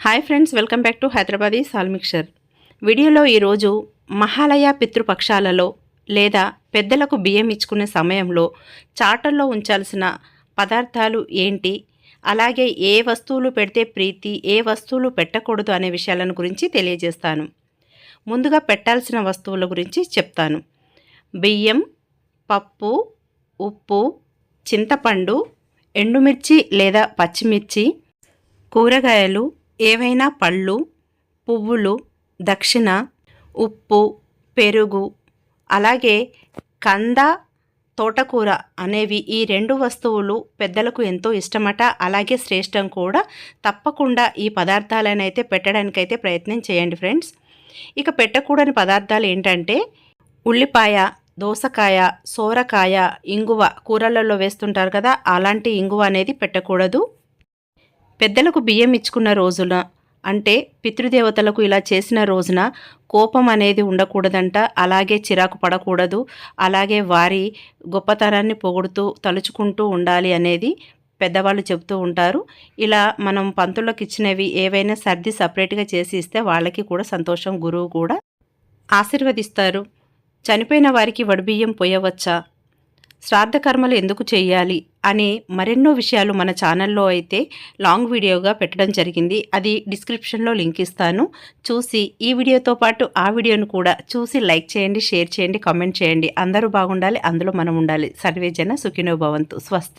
Hi friends welcome back to Hyderabadi సాల్మిక్షర్ వీడియోలో ఈరోజు మహాలయ పితృపక్షాలలో లేదా పెద్దలకు బియ్యం ఇచ్చుకునే సమయంలో చాటల్లో ఉంచాల్సిన పదార్థాలు ఏంటి? అలాగే ఏ వస్తువులు పెడితే ప్రీతి ఏ వస్తువులు పెట్టకూడదు అనే విషయాలను గురించి తెలియజేస్తాను. ముందుగా పెట్టాల్సిన వస్తువుల గురించి చెప్తాను. బియ్యం పప్పు ఉప్పు చింతపండు ఎండుమిర్చి లేదా పచ్చిమిర్చి కూరగాయలు ఏవైనా పళ్ళు పువ్వులు దక్షిణ ఉప్పు పెరుగు అలాగే కంద తోటకూర అనేవి ఈ రెండు వస్తువులు పెద్దలకు ఎంతో ఇష్టమట. అలాగే శ్రేష్టం కూడా. తప్పకుండా ఈ పదార్థాలనైతే పెట్టడానికైతే ప్రయత్నం చేయండి ఫ్రెండ్స్. ఇక పెట్టకూడని పదార్థాలు ఏంటంటే ఉల్లిపాయ దోసకాయ సోరకాయ ఇంగువ కూరలలో వేస్తుంటారు కదా అలాంటి ఇంగువ అనేది పెట్టకూడదు. పెద్దలకు బియ్యం ఇచ్చుకున్న రోజున అంటే పితృదేవతలకు ఇలా చేసిన రోజున కోపం అనేది ఉండకూడదంట. అలాగే చిరాకు పడకూడదు. అలాగే వారి గొప్పతనాన్ని పొగుడుతూ తలుచుకుంటూ ఉండాలి అనేది పెద్దవాళ్ళు చెబుతూ ఉంటారు. ఇలా మనం పంతులకు ఇచ్చినవి ఏవైనా సర్ది సపరేట్గా చేసి ఇస్తే వాళ్ళకి కూడా సంతోషం గురువు కూడా ఆశీర్వదిస్తారు. చనిపోయిన వారికి వడిబియ్యం పోయవచ్చా? శ్రాద్ధ కర్మలు ఎందుకు చేయాలి అనే మరెన్నో విషయాలు మన ఛానల్లో అయితే లాంగ్ వీడియోగా పెట్టడం జరిగింది. అది డిస్క్రిప్షన్లో లింక్ ఇస్తాను. చూసి ఈ వీడియోతో పాటు ఆ వీడియోను కూడా చూసి లైక్ చేయండి షేర్ చేయండి కామెంట్ చేయండి. అందరూ బాగుండాలి అందులో మనం ఉండాలి. సర్వేజన సుఖినోభవంతు స్వస్తి.